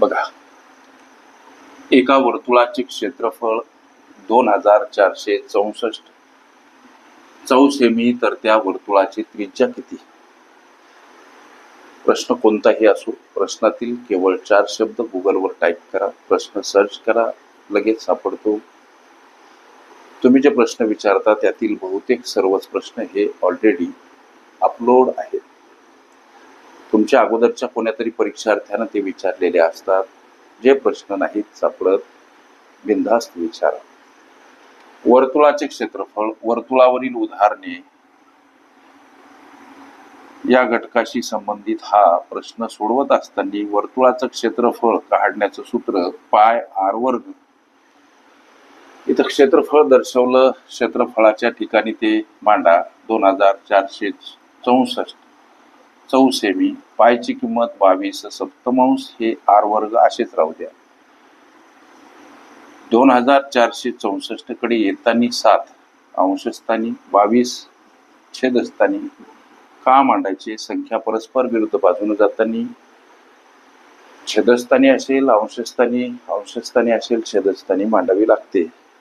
बघा. एका वर्तुळाचे क्षेत्रफळ दोन हजार चारशे चौसष्ट. चौसेमी तर त्या वर्तुळाची त्रिज्या किती? प्रश्न कोणताही असो प्रश्नातील केवळ चार शब्द गुगलवर टाईप करा प्रश्न सर्च करा लगेच सापडतो. तुम्ही जे प्रश्न विचारता त्यातील बहुतेक सर्वच प्रश्न हे ऑलरेडी अपलोड आहेत. तुमच्या अगोदरच्या कोण्या तरी परीक्षार्थ्यानं ते विचारलेले असतात. जे प्रश्न नाहीत सापडत बिनधास्त विचारा. वर्तुळाचे क्षेत्रफळ वर्तुळावरील उदाहरणे. या घटकाशी संबंधित हा प्रश्न सोडवत असताना वर्तुळाचं क्षेत्रफळ काढण्याचं सूत्र पाय आर वर्ग. इथं क्षेत्रफळ दर्शवलं क्षेत्रफळाच्या ठिकाणी ते मांडा दोन हजार चारशे चौसष्ट. चौसेमी पायची किंमत बावीस सप्तमांश हे आर वर्ग असेच राहू द्या. दोन हजार चारशे चौसष्टकडे येताना सात अंशस्थानी बावीस छेदस्थानी का मांडायचे? संख्या परस्पर विरुद्ध बाजूने जाताना छेदस्थानी असेल अंशस्थानी अंशस्थानी असेल छेदस्थानी मांडावी लागते.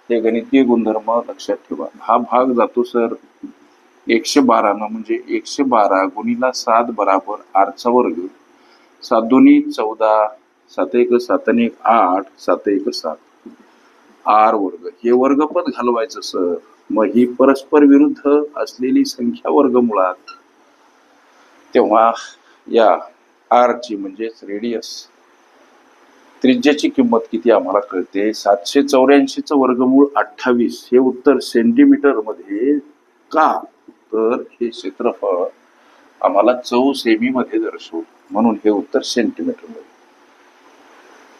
हे गणितीय गुणधर्म लक्षात ठेवा. हा भाग जातो सर. एकशे बारानं म्हणजे एकशे बारा गुणीला सात बराबर आरचा वर्ग. सात दोन्ही चौदा सात एक सात आणि एक आठ सात एक सात. आर वर्ग. हे वर्गपद घालवायचं सर. मग ही परस्पर विरुद्ध असलेली संख्या वर्ग मुळात तेव्हा या आरची म्हणजेच रेडियस त्रिज्याची किंमत किती आम्हाला कळते? सातशे चौऱ्याऐंशीचं वर्गमूळ अठ्ठावीस. हे उत्तर सेंटीमीटरमध्ये का? तर हे क्षेत्रफळ आम्हाला चौ सेमी मध्ये दर्शवू. म्हणून हे उत्तर सेंटीमीटरमध्ये.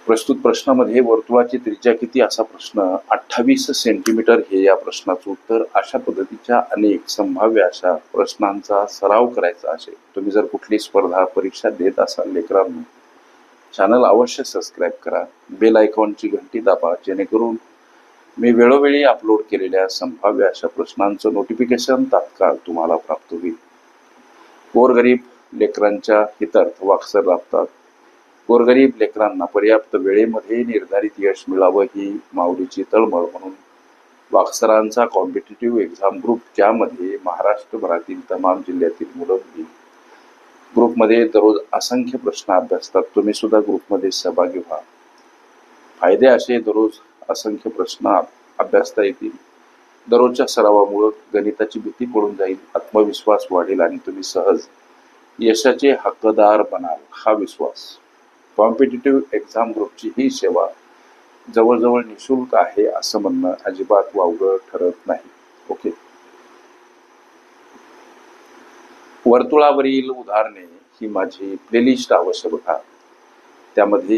प्रस्तुत प्रश्नामध्ये वर्तुळाची त्रिज्या किती असा प्रश्न अठ्ठावीस सेंटीमीटर हे या प्रश्नाचं उत्तर. अशा पद्धतीच्या अनेक संभाव्य अशा प्रश्नांचा सराव करायचा असेल. तुम्ही जर कुठली स्पर्धा परीक्षा देत असाल लेकरांनो चॅनल अवश्य सबस्क्राईब करा. बेल आयकॉनची घंटी दाबा जेणेकरून मी वेळोवेळी अपलोड केलेल्या संभाव्य अशा प्रश्नांचं नोटिफिकेशन तात्काळ तुम्हाला प्राप्त होईल. गोरगरीब लेकरांच्या हितार्थ वाक्सर लाभतात. गोरगरीब लेकरांना पर्याप्त वेळेमध्ये निर्धारित यश मिळावं ही माऊलीची तळमळ म्हणून वाक्सरांचा कॉम्पिटेटिव्ह एक्झाम ग्रुप ज्यामध्ये महाराष्ट्रभरातील तमाम जिल्ह्यातील मुलं मुली ग्रुपमध्ये दररोज असंख्य प्रश्न अभ्यासतात. तुम्ही सुद्धा ग्रुपमध्ये सहभागी व्हा. फायदे असे दररोज असंख्य प्रश्न अभ्यासता येतील. दररोजच्या सरावामुळं गणिताची भीती पडून जाईल आत्मविश्वास वाढेल आणि तुम्ही सहज यशाचे हक्कदार बनाल हा विश्वास. कॉम्पिटेटिव्ह एक्झाम ग्रुपची ही सेवा जवळजवळ निशुल्क आहे असं म्हणणं अजिबात वावगं ठरत नाही. ओके. वर्तुळावरील उदाहरणे ही माझी प्लेलिस्ट आवश्यक बघा त्यामध्ये